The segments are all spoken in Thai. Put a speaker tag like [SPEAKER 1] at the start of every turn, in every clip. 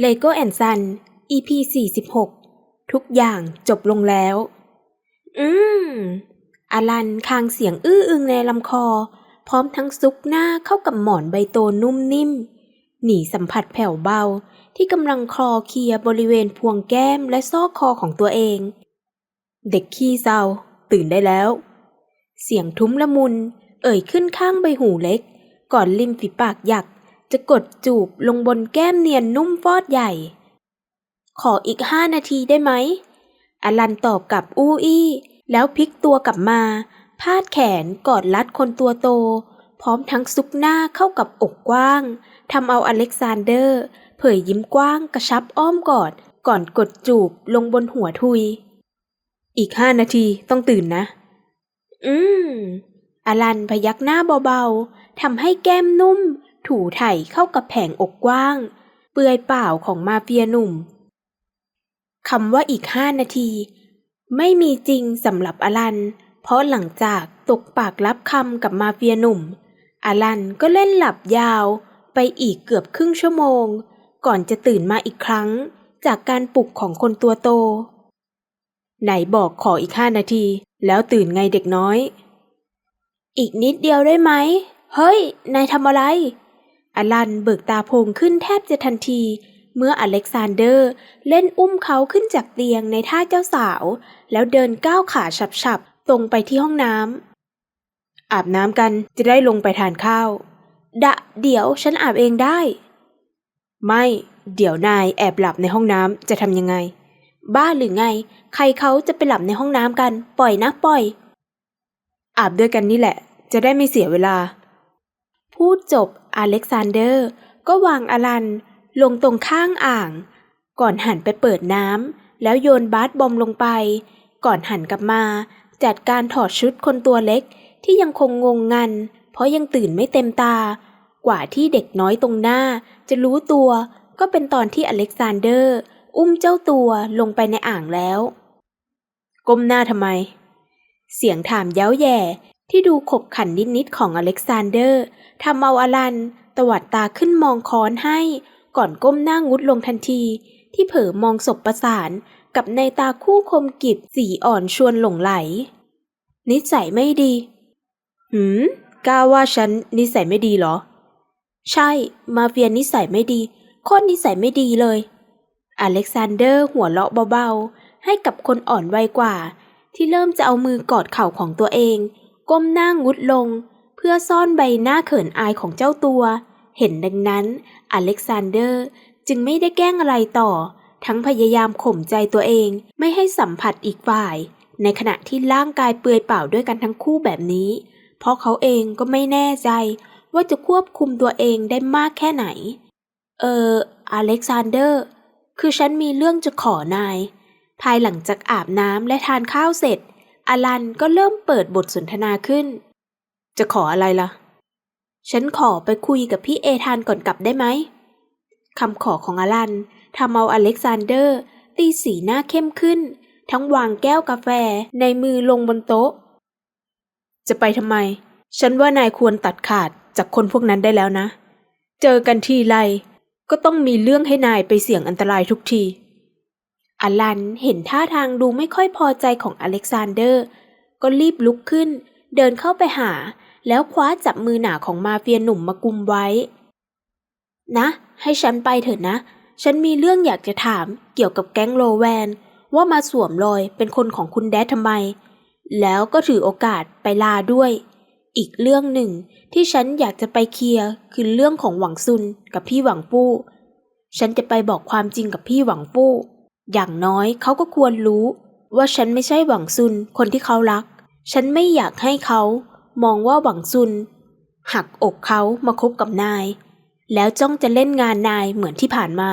[SPEAKER 1] เลโก้แอนซัน EP 46 ทุกอย่างจบลงแล้ว อืม อลันคางเสียงอื้ออึงในลำคอ พร้อมทั้งซุกหน้าเข้ากับหมอนใบโตนุ่มนิ่ม หนีสัมผัสแผ่วเบาที่กำลังคลอเคลียร์บริเวณพวงแก้มและซอกคอของตัวเอง เด็กขี้เศร้าตื่นได้แล้ว เสียงทุ้มละมุน เอ่ยขึ้นข้างใบหูเล็ก ก่อนริมฝีปากหยัก จะกดจูบลงบนแก้มเนียนนุ่มฟอดใหญ่ ขออีกห้านาทีได้ไหม อลันตอบกับอู้อี้ แล้วพลิกตัวกลับมา พาดแขนกอดรัดคนตัวโต พร้อมทั้งซุกหน้าเข้ากับอกกว้างทำเอาอเล็กซานเดอร์ เผยยิ้มกว้างกระชับอ้อมกอด ก่อนกดจูบลงบนหัวทุย อีกห้านาทีต้องตื่นนะ อืมอลันพยักหน้าเบาๆทำให้แก้มนุ่ม ถูไถเข้ากับแผงอกกว้าง เปลือยเปล่าของมาเฟียหนุ่มคำว่าอีกห้านาที ไม่มีจริงสำหรับอลัน เพราะหลังจากตกปากรับคำกับมาเฟียหนุ่ม อลันก็เล่นหลับยาวไปอีกเกือบครึ่งชั่วโมง ก่อนจะตื่นมาอีกครั้ง จากการปลุกของคนตัวโต ไหนบอกขออีกห้านาที แล้วตื่นไงเด็กน้อย อีกนิดเดียวได้ไหม เฮ้ย นายทำอะไร อลันเบิกตาโพงขึ้นแทบจะทันที เมื่ออเล็กซานเดอร์เล่นอุ้มเขาขึ้นจากเตียงในท่าเจ้าสาว แล้วเดินก้าวขาฉับๆ ตรงไปที่ห้องน้ำอาบน้ำกันจะได้ลงไปทานข้าว ดะ เดี๋ยวฉันอาบเองได้ ไม่ เดี๋ยวนายแอบหลับในห้องน้ำจะทำยังไง บ้าหรือไง ใครเขาจะไปหลับในห้องน้ำกัน ปล่อยนะปล่อย อาบด้วยกันนี่แหละ จะได้ไม่เสียเวลา พูดจบ อเล็กซานเดอร์ ก็วางอลัน ลงตรงข้างอ่าง ก่อนหันไปเปิดน้ำแล้วโยนบาสบอมลงไป ก่อนหันกลับมา จัดการถอดชุดคนตัวเล็กที่ยังคงงงงัน เพราะยังตื่นไม่เต็มตา กว่าที่เด็กน้อยตรงหน้า จะรู้ตัวก็เป็นตอนที่อเล็กซานเดอร์ อุ้มเจ้าตัวลงไปในอ่างแล้ว ก้มหน้าทำไม เสียงถามเย้าแย่ ที่ดูขบขันนิดๆของอเล็กซานเดอร์ทำเอาอลันตวัดตาขึ้นมองค้อนให้ก่อนก้มหน้างุดลงทันที ที่เผลอมองศพประสานกับในตาคู่คมกิบสีอ่อนชวนหลงไหล นิสัยไม่ดี หืมกล้าว่าฉันนิสัยไม่ดีเหรอ ใช่ มาเฟียนิสัยไม่ดี โคตรนิสัยไม่ดีเลย อเล็กซานเดอร์หัวเราะเบาๆ ให้กับคนอ่อนวัยกว่า ที่เริ่มจะเอามือกอดเข่าของตัวเอง ก้มหน้างุดลง เพื่อซ่อนใบหน้าเขินอายของเจ้าตัว เห็นดังนั้นอเล็กซานเดอร์จึงไม่ได้แกล้งอะไรต่อ ทั้งพยายามข่มใจตัวเองไม่ให้สัมผัสอีกฝ่าย ในขณะที่ร่างกายเปลือยเปล่าด้วยกันทั้งคู่แบบนี้ เพราะเขาเองก็ไม่แน่ใจว่าจะควบคุมตัวเองได้มากแค่ไหน เออ อเล็กซานเดอร์ คือฉันมีเรื่องจะขอนาย ภายหลังจากอาบน้ำและทานข้าวเสร็จ อลันก็เริ่มเปิดบทสนทนาขึ้น จะขออะไรล่ะ ฉันขอไปคุยกับพี่เอธานก่อนกลับได้ไหมคำขอของอลันทำเอาอเล็กซานเดอร์ ตีสีหน้าเข้มขึ้น ทั้งวางแก้วกาแฟในมือลงบนโต๊ะ จะไปทำไม ฉันว่านายควรตัดขาดจากคนพวกนั้นได้แล้วนะ เจอกันทีไรก็ต้องมีเรื่องให้นายไปเสี่ยงอันตรายทุกที อลันเห็นท่าทางดูไม่ค่อยพอใจของอเล็กซานเดอร์ ก็รีบลุกขึ้น เดินเข้าไปหา แล้วคว้าจับมือหนาของมาเฟียหนุ่มมากุมไว้ นะ ให้ฉันไปเถอะนะ ฉันมีเรื่องอยากจะถามเกี่ยวกับแก๊งโลแวนว่ามาสวมรอยเป็นคนของคุณแดดทำไม แล้วก็ถือโอกาสไปลาด้วย อีกเรื่องหนึ่งที่ฉันอยากจะไปเคลียร์คือเรื่องของหวังซุนกับพี่หวังปู้ ฉันจะไปบอกความจริงกับพี่หวังปู้ อย่างน้อยเขาก็ควรรู้ ว่าฉันไม่ใช่หวังซุนคนที่เขารัก ฉันไม่อยากให้เขามองว่าหวังซุน หักอกเขามาคบกับนาย แล้วจ้องจะเล่นงานนายเหมือนที่ผ่านมา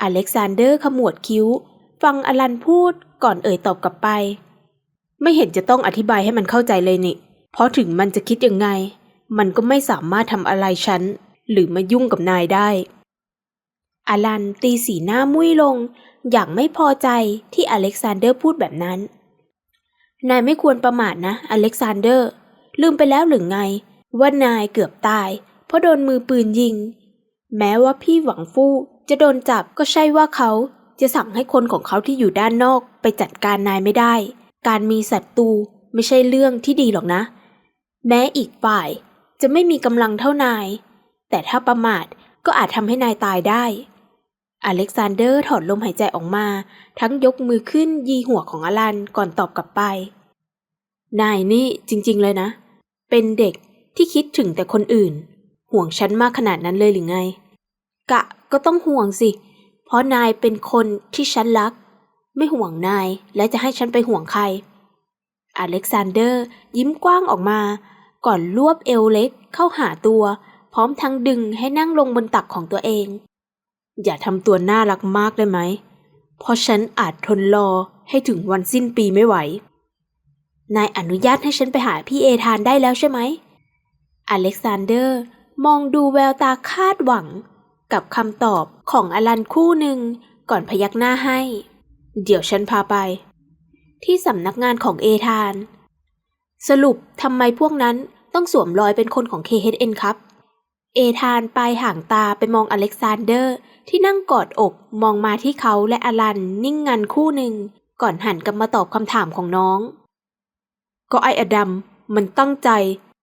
[SPEAKER 1] อเล็กซานเดอร์ขมวดคิ้ว ฟังอลันพูดก่อนเอ่ยตอบกลับไป ไม่เห็นจะต้องอธิบายให้มันเข้าใจเลยนี่ เพราะถึงมันจะคิดยังไง มันก็ไม่สามารถทำอะไรฉัน หรือมายุ่งกับนายได้อลันตีสีหน้ามุ้ยลง อย่างไม่พอใจที่อเล็กซานเดอร์พูดแบบนั้น นายไม่ควรประมาทนะ อเล็กซานเดอร์ ลืมไปแล้วหรือไง ว่านายเกือบตาย เพราะโดนมือปืนยิง แม้ว่าพี่หวังฟู่จะโดนจับก็ใช่ว่าเขาจะสั่งให้คนของเขาที่อยู่ด้านนอกไปจัดการนายไม่ได้ การมีศัตรูไม่ใช่เรื่องที่ดีหรอกนะ แม้อีกฝ่ายจะไม่มีกำลังเท่านาย แต่ถ้าประมาทก็อาจทำให้นายตายได้ อเล็กซานเดอร์ถอนลมหายใจออกมา ทั้งยกมือขึ้นยีหัวของอลันก่อนตอบกลับไป นายนี่จริง ๆ เลยนะ เป็นเด็กที่คิดถึงแต่คนอื่น ห่วงฉันมากขนาดนั้นเลยหรือไง กะก็ต้องห่วงสิ เพราะนายเป็นคนที่ฉันรัก ไม่ห่วงนายและจะให้ฉันไปห่วงใคร อเล็กซานเดอร์ยิ้มกว้างออกมา ก่อนรวบเอวเล็กเข้าหาตัว พร้อมทั้งดึงให้นั่งลงบนตักของตัวเอง อย่าทำตัวน่ารักมากได้ไหม เพราะฉันอาจทนรอให้ถึงวันสิ้นปีไม่ไหว นายอนุญาตให้ฉันไปหาพี่เอธานได้แล้วใช่ไหม อเล็กซานเดอร์ มองดูแววตาคาดหวัง กับคำตอบของอลันคู่หนึ่งก่อนพยักหน้าให้ เดี๋ยวฉันพาไป ที่สำนักงานของเอธาน สรุปทำไมพวกนั้นต้องสวมรอยเป็นคนของ KHN ครับ เอธานปลายห่างตาไปมองอเล็กซานเดอร์ ที่นั่งกอดอกมองมาที่เขาและอลันนิ่งงันคู่หนึ่ง ก่อนหันกลับมาตอบคำถามของน้อง ก็ไออดัมมันตั้งใจ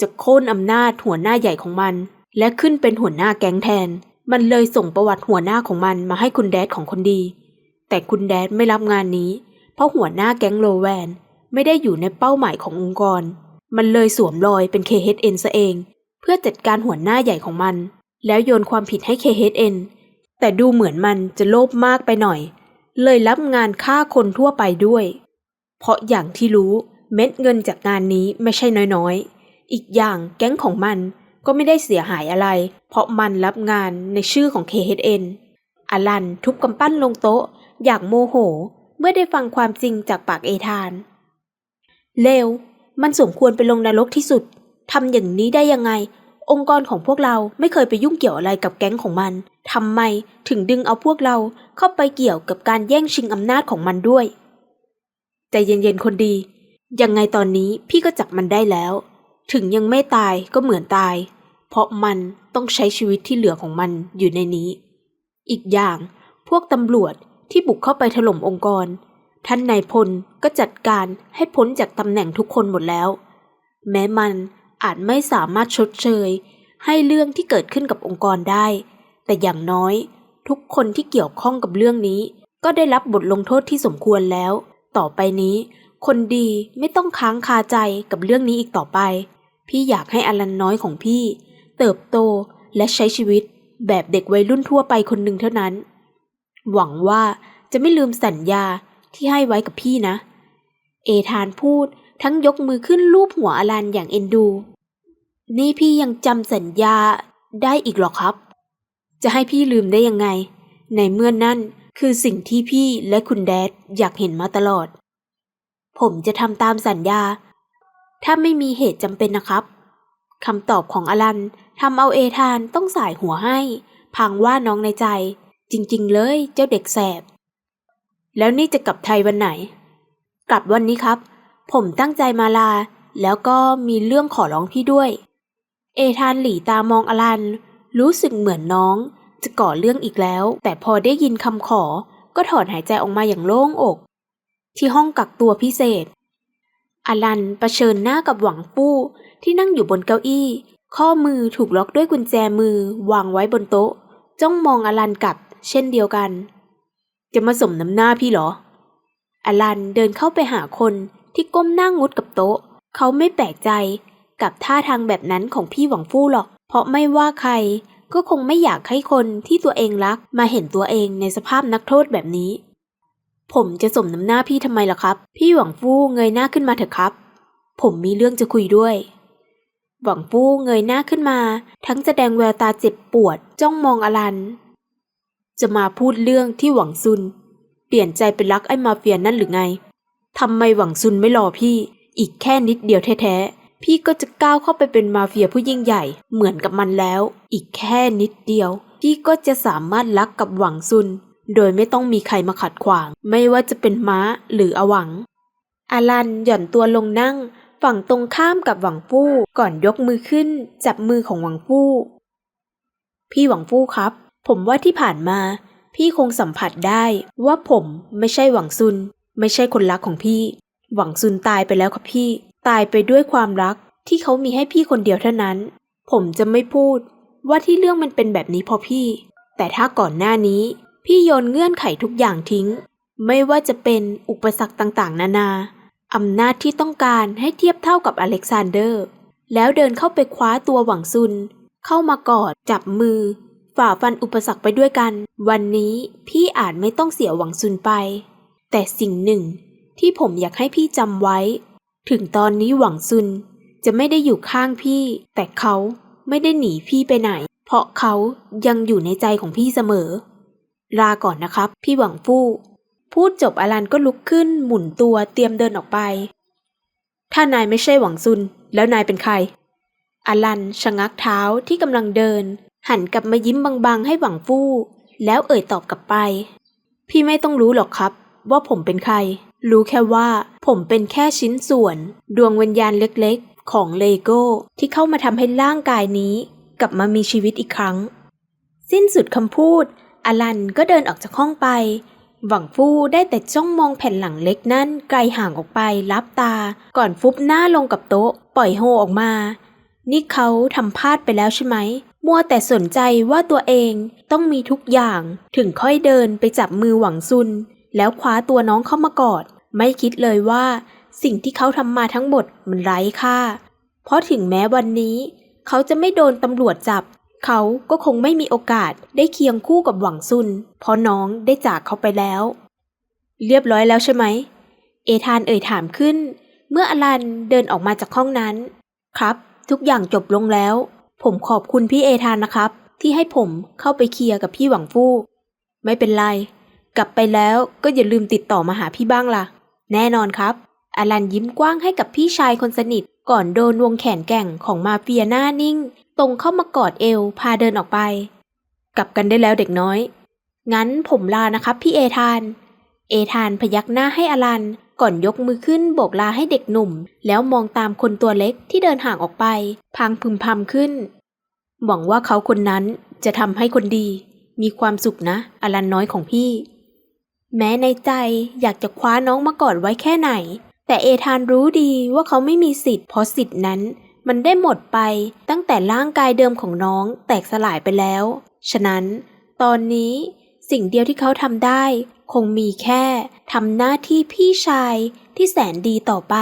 [SPEAKER 1] จะโค่นอำนาจหัวหน้าใหญ่ของมัน และขึ้นเป็นหัวหน้าแก๊งแทน มันเลยส่งประวัติหัวหน้าของมันมาให้คุณแดดของคนดี แต่คุณแดดไม่รับงานนี้ เพราะหัวหน้าแก๊งโลแวน ไม่ได้อยู่ในเป้าหมายขององค์กร มันเลยสวมรอยเป็น KHN ซะเอง เพื่อจัดการหัวหน้าใหญ่ของมัน แล้วโยนความผิดให้ KHN แต่ดูเหมือนมันจะโลภมากไปหน่อย เลยรับงานฆ่าคนทั่วไปด้วย เพราะอย่างที่รู้เม็ดเงินจากงานนี้ไม่ใช่น้อยๆ อีกอย่างแก๊งของมันก็ไม่ได้เสียหายอะไร เพราะมันรับงานในชื่อของ KHN อลันทุบกำปั้นลงโต๊ะ อย่างโมโห เมื่อได้ฟังความจริงจากปากเอธาน เลว มันสมควรไปลงนรกที่สุด ทำอย่างนี้ได้ยังไง องค์กรของพวกเราไม่เคยไปยุ่งเกี่ยวอะไรกับแก๊งของมันทำไมถึงดึงเอาพวกเราเข้าไปเกี่ยวกับการแย่งชิงอำนาจของมันด้วยใจเย็นๆคนดี ยังไงตอนนี้พี่ก็จับมันได้แล้ว ถึงยังไม่ตายก็เหมือนตาย เพราะมันต้องใช้ชีวิตที่เหลือของมันอยู่ในนี้ อีกอย่างพวกตำรวจที่บุกเข้าไปถล่มองค์กร ท่านนายพลก็จัดการให้พ้นจากตำแหน่งทุกคนหมดแล้ว แม้มัน อาจไม่สามารถชดเชย ให้เรื่องที่เกิดขึ้นกับองค์กรได้ แต่อย่างน้อย ทุกคนที่เกี่ยวข้องกับเรื่องนี้ ก็ได้รับบทลงโทษที่สมควรแล้ว ต่อไปนี้ คนดีไม่ต้องค้างคาใจกับเรื่องนี้อีกต่อไป พี่อยากให้อลันน้อยของพี่ เติบโตและใช้ชีวิตแบบเด็กวัยรุ่นทั่วไปคนหนึ่งเท่านั้น หวังว่าจะไม่ลืมสัญญาที่ให้ไว้กับพี่นะ เอธานพูดทั้งยกมือขึ้นลูบหัวอลันอย่างเอ็นดู นี่พี่ยังจำสัญญาได้อีกหรอครับ จะให้พี่ลืมได้ยังไง ในเมื่อนนั่นคือสิ่งที่พี่และคุณแดดอยากเห็นมาตลอด ผมจะทำตามสัญญา ถ้าไม่มีเหตุจำเป็นนะครับคำตอบของอลันทำเอาเอธานต้องสายหัวให้ พังว่าน้องในใจ จริงๆ เลยเจ้าเด็กแสบ แล้วนี่จะกลับไทยวันไหน กลับวันนี้ครับ ผมตั้งใจมาลา แล้วก็มีเรื่องขอร้องพี่ด้วย เอธานหลีตามองอลัน รู้สึกเหมือนน้อง จะก่อเรื่องอีกแล้ว แต่พอได้ยินคำขอ ก็ถอนหายใจออกมาอย่างโล่งอก ที่ห้องกักตัวพิเศษ อลันเผชิญหน้ากับหวังปู้ที่นั่งอยู่บนเก้าอี้ ข้อมือถูกล็อกด้วยกุญแจมือวางไว้บนโต๊ะ จ้องมองอลันกับเช่นเดียวกัน จะมาสมน้ำหน้าพี่เหรอ อลันเดินเข้าไปหาคนที่ก้มหน้างงุดกับโต๊ะ เขาไม่แปลกใจ กับท่าทางแบบนั้นของพี่หวังฟู่หรอก เพราะไม่ว่าใคร ก็คงไม่อยากให้คนที่ตัวเองรักมาเห็นตัวเองในสภาพนักโทษแบบนี้ ผมจะสมน้ำหน้าพี่ทำไมล่ะครับ พี่หวังฟู่เงยหน้าขึ้นมาเถอะครับ ผมมีเรื่องจะคุยด้วย หวังฟู่เงยหน้าขึ้นมา ทั้งแสดงแววตาเจ็บปวดจ้องมองอลัน จะมาพูดเรื่องที่หวังซุน เปลี่ยนใจเป็นรักไอ้มาเฟียนั่นหรือไงทำไมหวังซุนไม่รอพี่ อีกแค่นิดเดียวแท้ๆ พี่ก็จะก้าวเข้าไปเป็นมาเฟียผู้ยิ่งใหญ่เหมือนกับมันแล้ว อีกแค่นิดเดียว พี่ก็จะสามารถรักกับหวังซุน โดยไม่ต้องมีใครมาขัดขวาง ไม่ว่าจะเป็นม้าหรืออวัง อาลันหย่อนตัวลงนั่ง ฝั่งตรงข้ามกับหวังฟู่ก่อนยกมือขึ้น จับมือของหวังฟู่พี่หวังฟู่ครับ ผมว่าที่ผ่านมา พี่คงสัมผัสได้ว่าผมไม่ใช่หวังซุน ไม่ใช่คนรักของพี่ หวังซุนตายไปแล้วครับพี่ ตายไปด้วยความรักที่เขามีให้พี่คนเดียวเท่านั้น ผมจะไม่พูดว่าที่เรื่องมันเป็นแบบนี้เพราะพี่ แต่ถ้าก่อนหน้านี้ พี่โยนเงื่อนไขทุกอย่างทิ้ง ไม่ว่าจะเป็นอุปสรรคต่างๆ นานาอำนาจที่ต้องการให้เทียบเท่ากับอเล็กซานเดอร์ แล้วเดินเข้าไปคว้าตัวหวังซุน เข้ามากอดจับมือ ฝ่าฟันอุปสรรคไปด้วยกัน วันนี้พี่อาจไม่ต้องเสียหวังซุนไป แต่สิ่งหนึ่งที่ผมอยากให้พี่จำไว้ ถึงตอนนี้หวังซุนจะไม่ได้อยู่ข้างพี่ แต่เขาไม่ได้หนีพี่ไปไหน เพราะเขายังอยู่ในใจของพี่เสมอ ลาก่อนนะครับ พี่หวังฟู่ พูดจบอลันก็ลุกขึ้นหมุนตัวเตรียมเดินออกไป ถ้านายไม่ใช่หวังซุน แล้วนายเป็นใคร อลันชะงักเท้าที่กำลังเดิน หันกลับมายิ้มบางๆ ให้หวังฟู่ แล้วเอ่ยตอบกลับไป พี่ไม่ต้องรู้หรอกครับ ว่าผมเป็นใคร รู้แค่ว่าผมเป็นแค่ชิ้นส่วน ดวงวิญญาณเล็กๆ ของเลโก้ ที่เข้ามาทำให้ร่างกายนี้ กลับมามีชีวิตอีกครั้ง สิ้นสุดคำพูด อลันก็เดินออกจากห้องไป หวังฟู่ได้แต่จ้องมองแผ่นหลังเล็กนั่นไกลห่างออกไปลับตา ก่อนฟุบหน้าลงกับโต๊ะ ปล่อยโฮออกมา นี่เขาทำพลาดไปแล้วใช่ไหมมัวแต่สนใจว่าตัวเองต้องมีทุกอย่างถึงค่อยเดินไปจับมือหวังซุน แล้วคว้าตัวน้องเข้ามากอด ไม่คิดเลยว่า สิ่งที่เขาทำมาทั้งหมดมันไร้ค่า เพราะถึงแม้วันนี้ เขาจะไม่โดนตำรวจจับ เขาก็คงไม่มีโอกาสได้เคียงคู่กับหวังซุน เพราะน้องได้จากเขาไปแล้ว เรียบร้อยแล้วใช่ไหม เอธานเอ่ยถามขึ้น เมื่ออลันเดินออกมาจากห้องนั้น ครับ ทุกอย่างจบลงแล้ว ผมขอบคุณพี่เอธานนะครับ ที่ให้ผมเข้าไปเคลียร์กับพี่หวังฟู่ไม่เป็นไร กลับไปแล้วก็อย่าลืมติดต่อมาหาพี่บ้างล่ะ แน่นอนครับ อลันยิ้มกว้างให้กับพี่ชายคนสนิท ก่อนโดนวงแขนแก่งของมาเฟียหน้านิ่ง ตรงเข้ามากอดเอวพาเดินออกไป กลับกันได้แล้วเด็กน้อย งั้นผมลานะครับพี่เอธาน เอธานพยักหน้าให้อลันก่อนยกมือขึ้นโบกลาให้เด็กหนุ่ม แล้วมองตามคนตัวเล็กที่เดินห่างออกไป พางพึมพำขึ้น หวังว่าเขาคนนั้นจะทำให้คนดี มีความสุขนะ อลันน้อยของพี่ แม้ในใจอยากจะคว้าน้องมากอดไว้แค่ไหน แต่เอธานรู้ดีว่าเขาไม่มีสิทธิ์เพราะสิทธิ์นั้น มันได้หมดไปตั้งแต่ร่างกายเดิมของน้องแตกสลายไปแล้ว ฉะนั้น ตอนนี้สิ่งเดียวที่เขาทำได้ คงมีแค่ทำหน้าที่พี่ชายที่แสนดีต่อไป